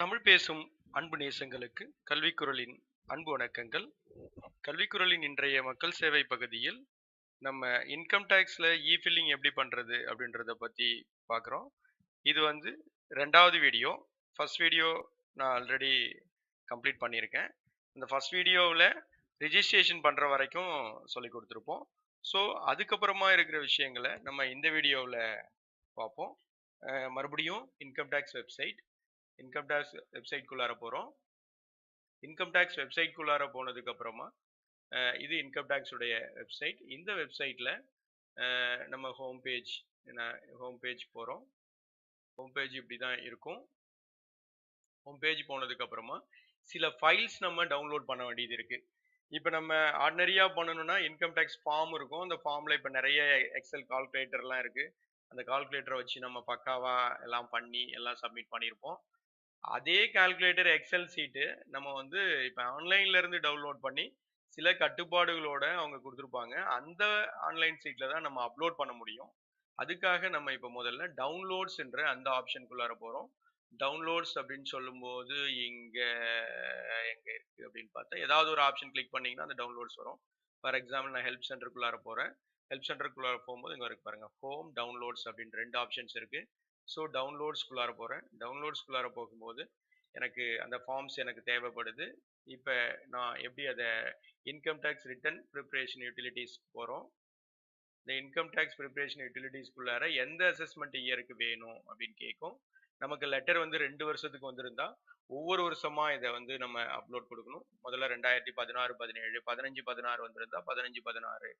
தமிழ் பேசும் அன்பு நேசங்களுக்கு கல்விக்குரலின் அன்பு வணக்கங்கள். கல்விக்குரலின் இன்றைய மக்கள் சேவை பகுதியில் நம்ம இன்கம் டேக்ஸில் இ ஃபில்லிங் எப்படி பண்ணுறது அப்படின்றத பற்றி பார்க்குறோம். இது வந்து ரெண்டாவது வீடியோ ஃபர்ஸ்ட் வீடியோ நான் ஆல்ரெடி கம்ப்ளீட் பண்ணியிருக்கேன். இந்த ஃபர்ஸ்ட் வீடியோவில் ரிஜிஸ்ட்ரேஷன் பண்ணுற வரைக்கும் சொல்லி கொடுத்துருப்போம். ஸோ அதுக்கப்புறமா இருக்கிற விஷயங்களை நம்ம இந்த வீடியோவில் பார்ப்போம். மறுபடியும் income tax website income tax வெப்சைட்குள்ளார போகிறோம் இன்கம் டேக்ஸ் வெப்சைட்குள்ளார போனதுக்கப்புறமா இது இன்கம் டேக்ஸுடைய வெப்சைட் இந்த வெப்சைட்டில் நம்ம ஹோம் பேஜ் ஹோம் பேஜ் போகிறோம் ஹோம் பேஜ் இப்படி தான் இருக்கும். ஹோம் பேஜ் போனதுக்கப்புறமா சில ஃபைல்ஸ் நம்ம டவுன்லோட் பண்ண வேண்டியது இருக்குது இப்போ நம்ம ஆர்டினரியாக பண்ணணும்னா இன்கம் டேக்ஸ் ஃபார்ம் இருக்கும். அந்த ஃபார்மில் இப்போ நிறைய எக்ஸல் கால்குலேட்டர்லாம் இருக்குது அந்த கால்குலேட்டரை வச்சு நம்ம பக்காவாக எல்லாம் பண்ணி எல்லாம் சப்மிட் பண்ணியிருப்போம். அதே கால்குலேட்டர் எக்ஸல் சீட்டு நம்ம வந்து இப்போ ஆன்லைன்ல இருந்து டவுன்லோட் பண்ணி சில கட்டுப்பாடுகளோட அவங்க கொடுத்துருப்பாங்க. அந்த ஆன்லைன் சீட்ல தான் நம்ம அப்லோட் பண்ண முடியும். அதுக்காக நம்ம இப்போ முதல்ல டவுன்லோட்ஸ் என்ற அந்த ஆப்ஷனுக்குள்ளார போகிறோம் டவுன்லோட்ஸ் அப்படின்னு சொல்லும்போது இங்க எங்க இருக்கு அப்படின்னு பார்த்தா ஏதாவது ஒரு ஆப்ஷன் கிளிக் பண்ணீங்கன்னா அந்த டவுன்லோட்ஸ் வரும். ஃபார் எக்ஸாம்பிள் நான் ஹெல்ப் சென்டருக்குள்ளார போறேன். ஹெல்ப் சென்டருக்குள்ளார போகும்போது இங்கே இருக்கு பாருங்க ஹோம் டவுன்லோட்ஸ் அப்படின்னு ரெண்டு ஆப்ஷன்ஸ் இருக்கு. ஸோ டவுன்லோட்ஸ்குள்ளார போகிறேன் டவுன்லோட்ஸ்குள்ளார போகும்போது எனக்கு அந்த ஃபார்ம்ஸ் எனக்கு தேவைப்படுது. இப்போ நான் எப்படி அதை income tax return preparation utilities போகிறோம் இந்த இன்கம் டேக்ஸ் ப்ரிப்ரேஷன் யூட்டிலிட்டிஸ்குள்ளார எந்த அசஸ்மெண்ட் இயருக்கு வேணும் அப்படின்னு கேட்கும். நமக்கு லெட்டர் வந்து ரெண்டு வருஷத்துக்கு வந்திருந்தா ஒவ்வொரு வருஷமா இதை வந்து நம்ம அப்லோட் கொடுக்கணும். முதல்ல ரெண்டாயிரத்தி பதினாறு பதினேழு பதினஞ்சு பதினாறு வந்திருந்தா பதினஞ்சு பதினாறு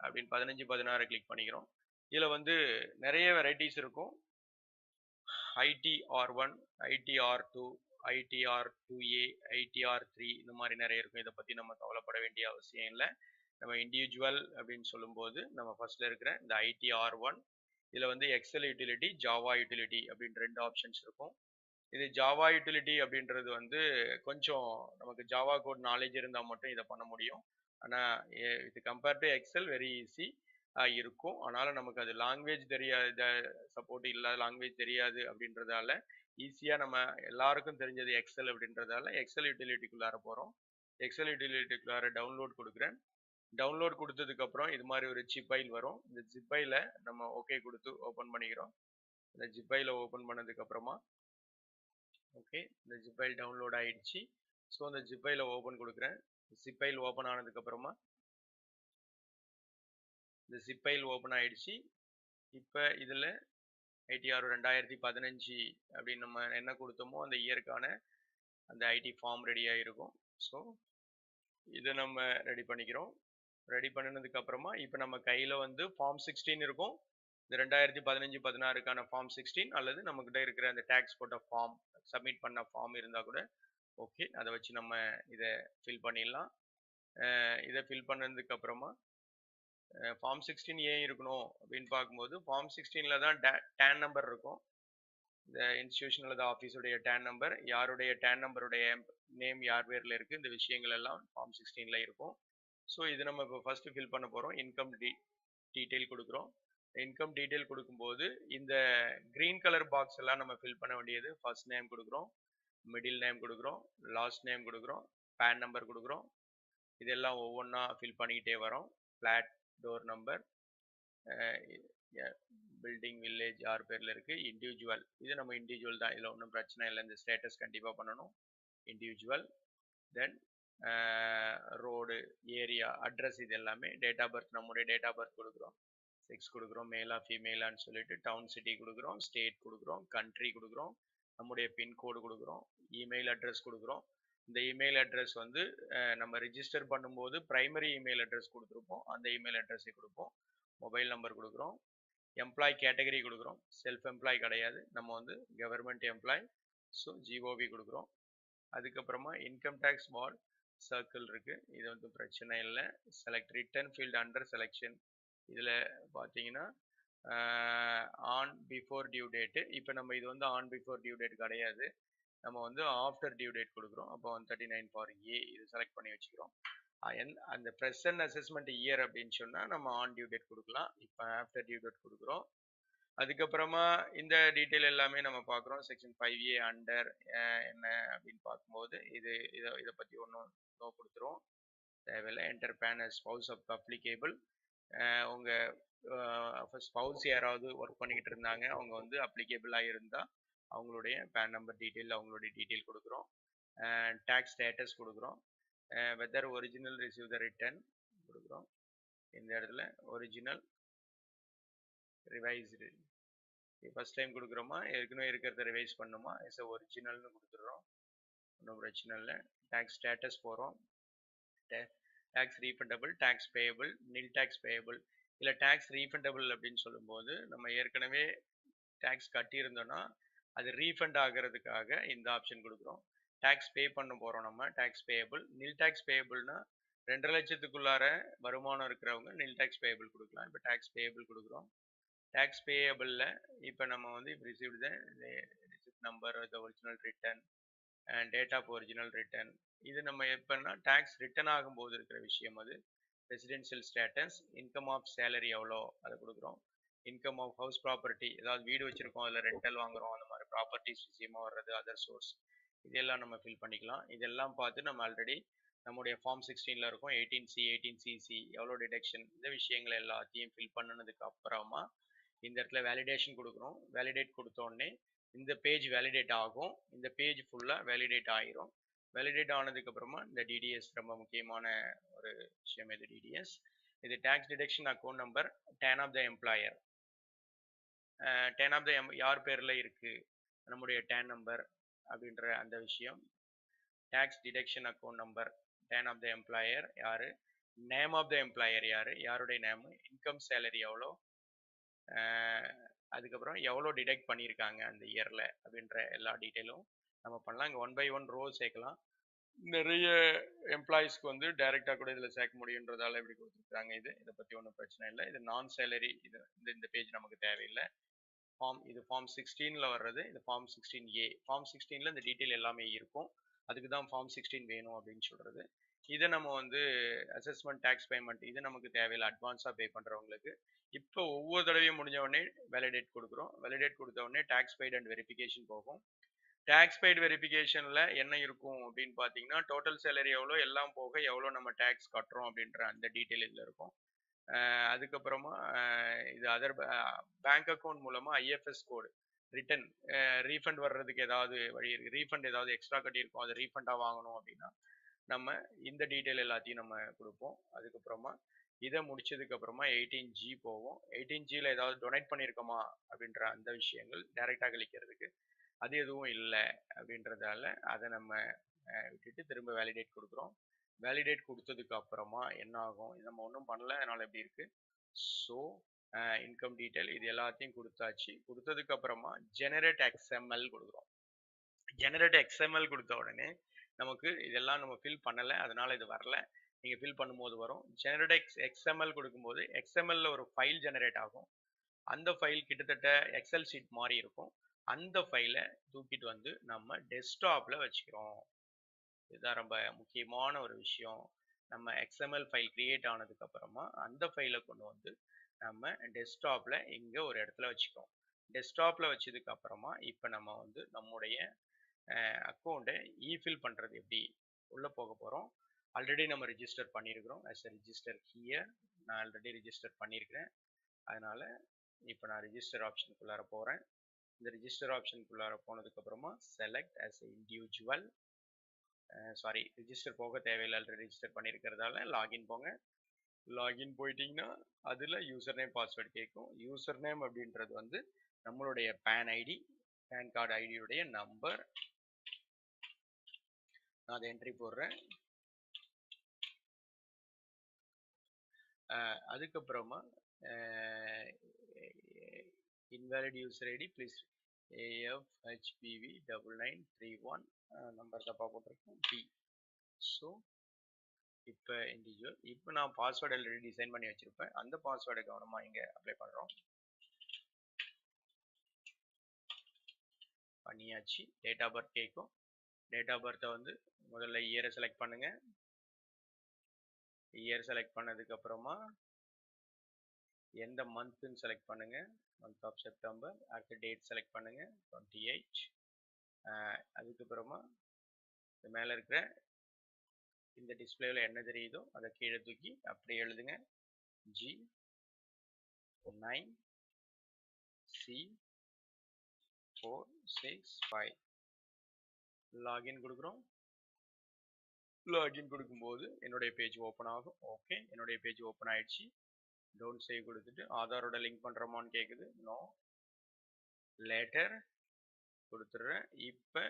அப்படின்னு பதினஞ்சு பதினாறு கிளிக் பண்ணிக்கிறோம். இதில் வந்து நிறைய வெரைட்டிஸ் இருக்கும். ITR one ITR two ITR two A ITR three இந்த மாதிரி நிறைய இருக்கும். இதை பற்றி நம்ம கவலைப்பட வேண்டிய அவசியம் இல்லை. நம்ம இண்டிவிஜுவல் அப்படின்னு சொல்லும்போது நம்ம ஃபர்ஸ்ட்ல இருக்கிற இந்த ஐடிஆர் ஒன் இதில் வந்து எக்ஸல் யூட்டிலிட்டி ஜாவா யூட்டிலிட்டி அப்படின்னு ரெண்டு ஆப்ஷன்ஸ் இருக்கும். இது ஜாவா யூட்டிலிட்டி அப்படின்றது வந்து கொஞ்சம் நமக்கு ஜாவா கோட் நாலேஜ் இருந்தால் மட்டும் இதை பண்ண முடியும். ஆனால் இது compare to Excel very easy இருக்கும். ஆனாலும் நமக்கு அது லாங்குவேஜ் தெரியாத சப்போர்ட் இல்லாத லாங்குவேஜ் தெரியாது அப்படின்றதால ஈஸியாக நம்ம எல்லாருக்கும் தெரிஞ்சது எக்ஸல் அப்படின்றதால எக்ஸல் யூட்டிலிட்டிக்குள்ளார போகிறோம் எக்ஸல் யூட்டிலிட்டிக்குள்ளார டவுன்லோட் கொடுக்குறேன். டவுன்லோட் கொடுத்ததுக்கப்புறம் இது மாதிரி ஒரு ஜிப்பைல் வரும். இந்த ஜிப்பைல நம்ம ஓகே கொடுத்து ஓப்பன் பண்ணிக்கிறோம். இந்த ஜிப்பைல ஓப்பன் பண்ணதுக்கப்புறமா ஓகே இந்த ஜிப்பைல் டவுன்லோட் ஆயிடுச்சு. ஸோ அந்த ஜிப்பைல ஓப்பன் கொடுக்குறேன். ஜிப்பைல் ஓப்பன் ஆனதுக்கப்புறமா இந்த சிப்பைல் ஓப்பன் ஆயிடுச்சு. இப்போ இதில் ஐடிஆர் ரெண்டாயிரத்தி பதினஞ்சு அப்படின்னு நம்ம என்ன கொடுத்தோமோ அந்த இயருக்கான அந்த ஐடி ஃபார்ம் ரெடியாக இருக்கும் ஸோ இதை நம்ம ரெடி பண்ணிக்கிறோம். ரெடி பண்ணினதுக்கப்புறமா இப்போ நம்ம கையில் வந்து ஃபார்ம் சிக்ஸ்டீன் இருக்கும். இந்த ரெண்டாயிரத்தி பதினஞ்சு பதினாறுக்கான ஃபார்ம் சிக்ஸ்டீன் அல்லது நம்மக்கிட்ட இருக்கிற அந்த டேக்ஸ் போட்ட ஃபார்ம் சப்மிட் பண்ண ஃபார்ம் இருந்தால் கூட ஓகே அதை வச்சு நம்ம இதை ஃபில் பண்ணிடலாம். இதை ஃபில் பண்ணதுக்கப்புறமா ஃபார்ம் சிக்ஸ்டீன் ஏன் இருக்கணும் அப்படின்னு பார்க்கும்போது ஃபார்ம் சிக்ஸ்டீனில் தான் டேன் நம்பர் இருக்கும். இந்த இன்ஸ்டியூஷன் அல்லது ஆஃபீஸுடைய டேன் நம்பர் யாருடைய டேன் நம்பருடைய நேம் யார் பேரில் இருக்குது இந்த விஷயங்கள் எல்லாம் ஃபார்ம் சிக்ஸ்டீனில் இருக்கும். ஸோ இது நம்ம இப்போ ஃபஸ்ட்டு ஃபில் பண்ண போகிறோம் இன்கம் டீ டீட்டெயில் கொடுக்குறோம். இன்கம் டீட்டெயில் கொடுக்கும்போது இந்த க்ரீன் கலர் பாக்ஸ் எல்லாம் நம்ம ஃபில் பண்ண வேண்டியது ஃபர்ஸ்ட் நேம் கொடுக்குறோம் மிடில் நேம் கொடுக்குறோம் லாஸ்ட் நேம் கொடுக்குறோம் பேன் நம்பர் கொடுக்குறோம். இதெல்லாம் ஒவ்வொன்றா ஃபில் பண்ணிக்கிட்டே வரோம். Flat door number building village யார் பேரில் இருக்குது இண்டிவிஜுவல் இது நம்ம இண்டிவிஜுவல் தான். இதில் ஒன்றும் பிரச்சனை இல்லை. இந்த ஸ்டேட்டஸ் கண்டிப்பாக பண்ணணும். Individual then road area address இது எல்லாமே டேட் ஆஃப் பர்த் நம்முடைய டேட் ஆஃப் பர்த் கொடுக்குறோம். செக்ஸ் கொடுக்குறோம். மேலா ஃபீமேலான்னு சொல்லிட்டு டவுன் சிட்டி கொடுக்குறோம். ஸ்டேட் கொடுக்குறோம். கண்ட்ரி கொடுக்குறோம். நம்முடைய பின்கோடு கொடுக்குறோம். இமெயில் அட்ரஸ் கொடுக்குறோம். இந்த இமெயில் அட்ரஸ் வந்து நம்ம ரிஜிஸ்டர் பண்ணும்போது ப்ரைமரி இமெயில் அட்ரஸ் கொடுத்துருப்போம். அந்த இமெயில் அட்ரஸை கொடுப்போம். மொபைல் நம்பர் கொடுக்குறோம். எம்ப்ளாய் கேட்டகரி கொடுக்குறோம். செல்ஃப் எம்ப்ளாய் கிடையாது. நம்ம வந்து கவர்மெண்ட் எம்ப்ளாய் ஸோ ஜிஓவி கொடுக்குறோம். அதுக்கப்புறமா இன்கம் டேக்ஸ் வார்டு சர்க்கிள் இருக்குது இது வந்து பிரச்சனை இல்லை. Select return field under selection இதில் பார்த்தீங்கன்னா ஆன் பிஃபோர் டியூ டேட்டு இப்போ நம்ம இது வந்து ஆன் பிஃபோர் டியூ டேட் கிடையாது. நம்ம வந்து ஆஃப்டர் டியூ டேட் கொடுக்குறோம். அப்போ one thirty nine four A இது செலக்ட் பண்ணி வச்சுக்கிறோம். என் அந்த ப்ரெசன்ட் அசஸ்மெண்ட் இயர் அப்படின்னு சொன்னால் நம்ம ஆன் டியூ டேட் கொடுக்கலாம். இப்போ ஆஃப்டர் டியூ டேட் கொடுக்குறோம். அதுக்கப்புறமா இந்த டீட்டெயில் எல்லாமே நம்ம பார்க்குறோம். செக்ஷன் ஃபைவ் ஏ அண்டர் என்ன அப்படின்னு பார்க்கும்போது இது இதை இதை பற்றி ஒன்றும் நோ கொடுத்துரும் தேவையில்லை. Enter PAN spouse of applicable உங்கள் ஸ்பவுஸ் யாராவது ஒர்க் பண்ணிக்கிட்டு இருந்தாங்க. அவங்க வந்து அப்ளிகேபிளாக இருந்தால் அவங்களுடைய பேன் நம்பர் டீட்டெயில் அவங்களுடைய டீட்டெயில் கொடுக்குறோம். டேக்ஸ் ஸ்டேட்டஸ் கொடுக்குறோம். Whether original receive the return கொடுக்குறோம். இந்த இடத்துல ஒரிஜினல் ரிவைஸ்டு ஃபஸ்ட் டைம் கொடுக்குறோமா? ஏற்கனவே இருக்கிறத ரிவைஸ் பண்ணுமா? எஸ் ஒரிஜினல்னு கொடுத்துட்றோம். ஒன்றும் பிரச்சனை இல்லை. டேக்ஸ் ஸ்டேட்டஸ் போகிறோம் tax refundable tax payable nil tax payable இல்லை டேக்ஸ் ரீஃபண்டபிள் அப்படின்னு சொல்லும்போது நம்ம ஏற்கனவே டேக்ஸ் கட்டியிருந்தோன்னா அது ரீஃபண்ட் ஆகிறதுக்காக இந்த ஆப்ஷன் கொடுக்குறோம். டேக்ஸ் பே பண்ண போகிறோம் நம்ம டேக்ஸ் பேயபிள் நில் டேக்ஸ் பேயபிள்னா ரெண்டரை லட்சத்துக்குள்ளார வருமானம் இருக்கிறவங்க நில் டேக்ஸ் பேயபிள் கொடுக்கலாம். இப்போ டேக்ஸ் பேயபிள் கொடுக்குறோம். டேக்ஸ் பேயபிளில் இப்போ நம்ம வந்து இப்போ ரிசீவ்டு தான் receipt number the original return and date of original return இது நம்ம எப்போன்னா டேக்ஸ் ரிட்டர்ன் ஆகும்போது இருக்கிற விஷயம் அது. Residential status income of salary எவ்வளோ அதை கொடுக்குறோம். இன்கம் ஆஃப் ஹவுஸ் ப்ராப்பர்ட்டி ஏதாவது வீடு வச்சுருக்கோம் அதில் ரெண்டல் வாங்குறோம் அந்த மாதிரி ப்ராப்பர்ட்டிஸ் விஷயமா வர்றது அதர் சோர்ஸ் இதெல்லாம் நம்ம ஃபில் பண்ணிக்கலாம். இதெல்லாம் பார்த்து நம்ம ஆல்ரெடி நம்முடைய ஃபார்ம் சிக்ஸ்டீனில் இருக்கும் எயிட்டீன் சி எயிட்டீன் சிசி எவ்வளோ டிடெக்ஷன் இந்த விஷயங்கள் எல்லாத்தையும் ஃபில் பண்ணினதுக்கு அப்புறமா இந்த இடத்துல வேலிடேஷன் கொடுக்குறோம். வேலிடேட் கொடுத்தோடனே இந்த பேஜ் வேலிடேட் ஆகும். இந்த பேஜ் ஃபுல்லாக வேலிடேட் ஆகிரும் வேலிடேட் ஆனதுக்கப்புறமா இந்த டிடிஎஸ் ரொம்ப முக்கியமான ஒரு விஷயம் இது டிடிஎஸ் இது tax deduction account number TAN of the employer TAN of the M யார் பேரில் இருக்குது நம்முடைய டேன் நம்பர் அப்படின்ற அந்த விஷயம். Tax deduction account number TAN of the employer யார்? நேம் ஆஃப் த எம்ப்ளாயர் யார்? யாருடைய நேமு இன்கம் சேலரி எவ்வளோ? அதுக்கப்புறம் எவ்வளோ டிடெக்ட் பண்ணியிருக்காங்க அந்த இயரில் அப்படின்ற எல்லா டீட்டெயிலும் நம்ம பண்ணலாம். இங்கே ஒன் பை ஒன் ரோ சேர்க்கலாம். நிறைய எம்ப்ளாயீஸ்க்கு வந்து டைரெக்டாக கூட இதில் சேர்க்க முடியுன்றதால இப்படி கொடுத்துருக்காங்க இது. இதை பற்றி ஒன்றும் பிரச்சனை இல்லை. இது நான் சேலரி இது இந்த இந்த பேஜ் நமக்கு தேவையில்லை. ஃபார்ம் இது ஃபார்ம் சிக்ஸ்டீனில் வர்றது இது ஃபார்ம் சிக்ஸ்டீன் ஏ ஃபார்ம் சிக்ஸ்டீனில் இந்த டீட்டெயில் எல்லாமே இருக்கும். அதுக்கு தான் ஃபார்ம் சிக்ஸ்டீன் வேணும் அப்படின்னு சொல்கிறது இதை நம்ம வந்து அசஸ்மெண்ட் டேக்ஸ் பேமெண்ட் இது நமக்கு தேவையில்லை. அட்வான்ஸாக பே பண்ணுறவங்களுக்கு இப்போ ஒவ்வொரு தடவையும் முடிஞ்ச உடனே வேலிடேட் கொடுக்குறோம். வேலிடேட் கொடுத்த உடனே டேக்ஸ் பெய்டு அண்ட் வெரிஃபிகேஷன் போகும். டேக்ஸ் பெய்டு வெரிஃபிகேஷனில் என்ன இருக்கும் அப்படின்னு பார்த்தீங்கன்னா டோட்டல் சேலரி எவ்வளோ எல்லாம் போக எவ்வளோ நம்ம டேக்ஸ் கட்டுறோம் அப்படின்ற அந்த டீட்டெயில் இதில் இருக்கும். அதுக்கப்புறமா இது அதர் பேங்க் அக்கௌண்ட் மூலமாக ஐஎஃப்எஸ் கோடு ரிட்டன் ரீஃபண்ட் வர்றதுக்கு ஏதாவது வழி இருக்குது ரீஃபண்ட் ஏதாவது எக்ஸ்ட்ரா கட்டியிருக்கோம் அதை ரீஃபண்டாக வாங்கணும் அப்படின்னா நம்ம இந்த டீட்டெயில் எல்லாத்தையும் நம்ம கொடுப்போம். அதுக்கப்புறமா இதை முடிச்சதுக்கு அப்புறமா எயிட்டீன் ஜி போவோம் எயிட்டீன் ஜியில் ஏதாவது டொனேட் பண்ணியிருக்கோமா அப்படின்ற அந்த விஷயங்கள் டைரெக்டாக கழிக்கிறதுக்கு அது எதுவும் இல்லை அப்படின்றதால அதை நம்ம விட்டுட்டு திரும்ப வேலிடேட் கொடுக்குறோம். வேலிடேட் கொடுத்ததுக்கு அப்புறமா என்ன ஆகும்? நம்ம ஒன்றும் பண்ணல. அதனால் எப்படி இருக்கு? ஸோ இன்கம் டீட்டெயில் இது எல்லாத்தையும் கொடுத்தாச்சு. கொடுத்ததுக்கு அப்புறமா ஜெனரேட் எக்ஸ்எம்எல் கொடுக்குறோம். ஜெனரேட் எக்ஸ்எம்எல் கொடுத்த உடனே நமக்கு இதெல்லாம் நம்ம ஃபில் பண்ணலை. அதனால இது வரல. நீங்கள் ஃபில் பண்ணும்போது வரும். ஜெனரேட் எக்ஸ் எக்ஸ்எம்எல் கொடுக்கும்போது எக்ஸ்எம்எல்ல ஒரு ஃபைல் ஜெனரேட் ஆகும். அந்த ஃபைல் கிட்டத்தட்ட எக்ஸல் ஷீட் மாதிரி இருக்கும். அந்த ஃபைலை தூக்கிட்டு வந்து நம்ம டெஸ்க்டாப்பில் வச்சுக்கிறோம். இதுதான் ரொம்ப முக்கியமான ஒரு விஷயம். நம்ம எக்ஸ்எம்எல் ஃபைல் கிரியேட் ஆனதுக்கு அப்புறமா அந்த ஃபைலை கொண்டு வந்து நம்ம டெஸ்க்டாப்பில் இங்கே ஒரு இடத்துல வச்சுக்கோம் டெஸ்க்டாப்பில் வச்சதுக்கு அப்புறமா இப்போ நம்ம வந்து நம்முடைய அக்கௌண்ட்டை இஃபில் பண்ணுறது எப்படி? உள்ளே போக போகிறோம் ஆல்ரெடி நம்ம ரிஜிஸ்டர் பண்ணியிருக்கிறோம் ஆஸ் எ ரிஜிஸ்டர் ஹியர் நான் ஆல்ரெடி ரிஜிஸ்டர் பண்ணியிருக்கிறேன் அதனால் இப்போ நான் ரிஜிஸ்டர் ஆப்ஷனுக்குள்ளார போகிறேன் இந்த ரிஜிஸ்டர் ஆப்ஷனுக்குள்ளார போனதுக்கப்புறமா select as a individual sorry register போக தேவையில்லை ஆல்ரெடி ரிஜிஸ்டர் பண்ணியிருக்கிறதால லாகின் போங்க. லாகின் போயிட்டீங்கன்னா அதில் யூசர் நேம் பாஸ்வேர்டு கேட்கும். யூசர் நேம் அப்படின்றது வந்து நம்மளுடைய பேன் ஐடி பேன் கார்டு ஐடியுடைய நம்பர் நான் அதை என்ட்ரி போடுறேன். அதுக்கப்புறமா invalid user ID please afhpv double nine three one நம்பர் தப்பாக போட்டிருக்கோம். பி ஸோ இப்போ இண்டிவிஜுவல் இப்போ நான் பாஸ்வேர்டு ஆல்ரெடி டிசைன் பண்ணி வச்சிருப்பேன். அந்த பாஸ்வேர்டை கவனமாக இங்கே அப்ளை பண்ணுறோம் பண்ணியாச்சு. டேட் ஆஃப் பர்த் கேட்கும் டேட் ஆஃப் பர்த்தை வந்து முதல்ல இயரை செலக்ட் பண்ணுங்க. இயர் செலக்ட் பண்ணதுக்கு அப்புறமா எந்த மந்த்துன்னு செலக்ட் பண்ணுங்கள் மந்த் ஆஃப் செப்டம்பர் அடுத்த டேட் செலக்ட் பண்ணுங்க. டுவெண்ட்டி எயிட் அதுக்கப்புறமா இது மேலே இருக்கிற இந்த டிஸ்பிளேவில் என்ன தெரியுதோ அதை கீழே தூக்கி அப்படியே எழுதுங்க. G nine C four six five login கொடுக்குறோம். லாகின் கொடுக்கும்போது என்னுடைய பேஜ் ஓப்பன் ஆகும். ஓகே என்னுடைய பேஜ் ஓப்பன் ஆயிடுச்சு. டோன்ட் சே கொடுத்துட்டு ஆதாரோட லிங்க் பண்ணுறோமான்னு கேட்குது நோ லேட்டர் கொடுத்துட்றேன். இப்போ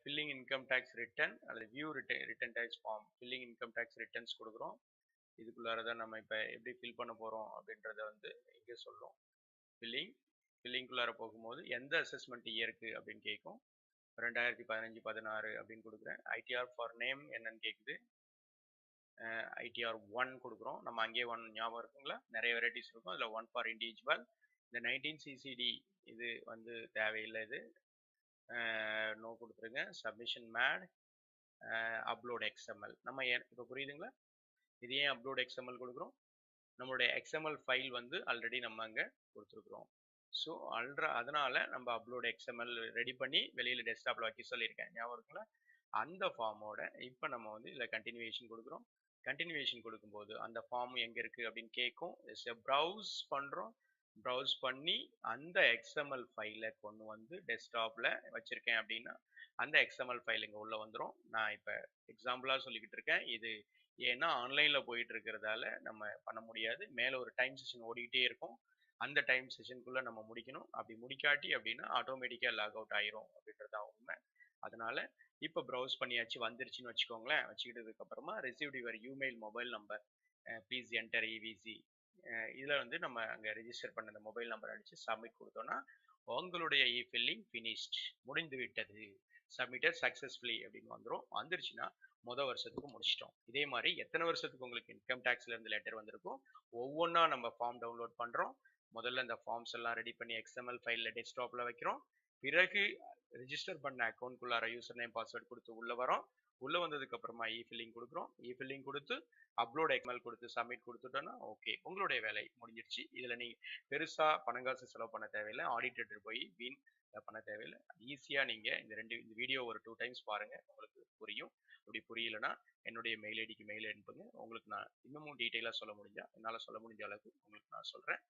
ஃபில்லிங் இன்கம் டேக்ஸ் ரிட்டர்ன் அல்லது view return return tax form filling income tax returns கொடுக்குறோம். இதுக்குள்ளார தான் நம்ம இப்போ எப்படி ஃபில் பண்ண போகிறோம் அப்படின்றத வந்து இங்கே சொல்லும். ஃபில்லிங் ஃபில்லிங்குள்ளார போகும்போது எந்த அசஸ்மெண்ட் இயருக்கு அப்படின்னு கேட்கும் ரெண்டாயிரத்தி பதினஞ்சு பதினாறு அப்படின்னு கொடுக்குறேன். ஐடிஆர் ஃபார் நேம் என்னன்னு கேட்குது ஐடிஆர் ஒன் கொடுக்குறோம். நம்ம அங்கேயே ஒன் ஞாபகம் இருக்குங்களா? நிறைய வெரைட்டிஸ் இருக்கும். அதில் ஒன் ஃபார் இண்டிவிஜுவல் இந்த நைன்டீன் சிசிடி இது வந்து தேவையில்லை இது. நோ கொடுத்துருங்க. சப்மிஷன் மேட் அப்லோட் எக்ஸ்எம்எல் நம்ம இப்போ புரியுதுங்களா? இது ஏன் அப்லோட் எக்ஸ்எம்எல் கொடுக்குறோம்? நம்மளுடைய எக்ஸ்எம்எல் ஃபைல் வந்து ஆல்ரெடி நம்ம அங்கே கொடுத்துருக்குறோம். ஸோ அல்ற அதனால நம்ம அப்லோட் எக்ஸ்எம்எல் ரெடி பண்ணி வெளியில் டெஸ்க்டாப்பில் வைக்க சொல்லியிருக்கேன். ஞாபகம் இருக்குங்களா? அந்த ஃபார்மோட இப்போ நம்ம வந்து இதில் கண்டினியூவேஷன் கொடுக்குறோம். கண்டினியூவேஷன் கொடுக்கும்போது அந்த ஃபார்ம் எங்கே இருக்குது அப்படின்னு கேட்கும். ப்ரௌஸ் பண்ணுறோம் ப்ரௌஸ் பண்ணி அந்த எக்ஸ்எம்எல் ஃபைலை கொண்டு வந்து டெஸ்க்டாப்பில் வச்சுருக்கேன் அப்படின்னா அந்த எக்ஸ்எம்எல் ஃபைல் இங்கே உள்ளே வந்துடும் நான் இப்போ எக்ஸாம்பிளாக சொல்லிக்கிட்டு இருக்கேன். இது ஏன்னா ஆன்லைனில் போயிட்டு இருக்கிறதால நம்ம பண்ண முடியாது. மேலே ஒரு டைம் செஷன் ஓடிக்கிட்டே இருக்கும். அந்த டைம் செஷனுக்குள்ளே நம்ம முடிக்கணும். அப்படி முடிக்காட்டி அப்படின்னா ஆட்டோமேட்டிக்காக லாக் அவுட் ஆயிரும் அப்படின்றதான் உண்மை. அதனால இப்போ ப்ரௌஸ் பண்ணியாச்சு வந்துருச்சுன்னு வச்சுக்கோங்களேன். வச்சுக்கிட்டதுக்கு அப்புறமா received your email mobile number please enter EVC இதில் வந்து நம்ம அங்கே ரிஜிஸ்டர் பண்ண அந்த மொபைல் நம்பர் அடித்து சப்மிட் கொடுத்தோன்னா உங்களுடைய இ ஃபில்லிங் ஃபினிஷ்ட் முடிந்து விட்டது. சப்மிட்டட் சக்ஸஸ்ஃபுல்லி அப்படின்னு வந்துடும் வந்துருச்சுன்னா மொதல் வருஷத்துக்கு முடிச்சிட்டோம். இதே மாதிரி எத்தனை வருஷத்துக்கு உங்களுக்கு இன்கம் டேக்ஸ்ல இருந்து லெட்டர் வந்திருக்கும் ஒவ்வொன்றா நம்ம ஃபார்ம் டவுன்லோட் பண்ணுறோம் முதல்ல இந்த ஃபார்ம்ஸ் எல்லாம் ரெடி பண்ணி எக்ஸ்எம்எல் ஃபைலில் டெஸ்க்டாப்பில் வைக்கிறோம். பிறகு ரிஜிஸ்டர் பண்ண அக்கௌண்ட்குள்ளார யூசர் நேம் பாஸ்வேர்ட் கொடுத்து உள்ளே வரோம் உள்ளே வந்ததுக்கு அப்புறமா இ ஃபில்லிங் கொடுக்குறோம் இ ஃபில்லிங் கொடுத்து அப்லோட் எக்மெல் கொடுத்து சப்மிட் கொடுத்துட்டோன்னா ஓகே உங்களுடைய வேலை முடிஞ்சிடுச்சு. இதில் நீங்கள் பெருசாக பணங்காசு செலவு பண்ண தேவையில்லை. ஆடிட்டர் போய் வீண் பண்ண தேவையில்லை. ஈஸியாக நீங்கள் இந்த ரெண்டு இந்த வீடியோ ஒரு டூ டைம்ஸ் பாருங்கள் உங்களுக்கு புரியும். அப்படி புரியலனா என்னுடைய மெயில் ஐடிக்கு மெயில் அனுப்புங்க. உங்களுக்கு நான் இன்னமும் டீட்டெயிலாக சொல்ல முடிஞ்சா என்னால் சொல்ல முடிஞ்ச அளவுக்கு உங்களுக்கு நான் சொல்கிறேன்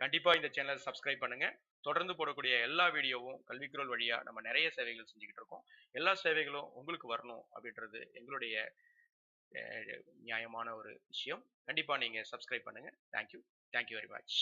கண்டிப்பாக இந்த சேனலை சப்ஸ்கிரைப் பண்ணுங்க. தொடர்ந்து போடக்கூடிய எல்லா வீடியோவும் கல்விக்குரல் வழியாக நம்ம நிறைய சேவைகள் செஞ்சுக்கிட்டு இருக்கோம். எல்லா சேவைகளும் உங்களுக்கு வரணும் அப்படின்றது எங்களுடைய நியாயமான ஒரு விஷயம். கண்டிப்பாக நீங்கள் சப்ஸ்கிரைப் பண்ணுங்கள் தேங்க்யூ தேங்க்யூ வெரி மச்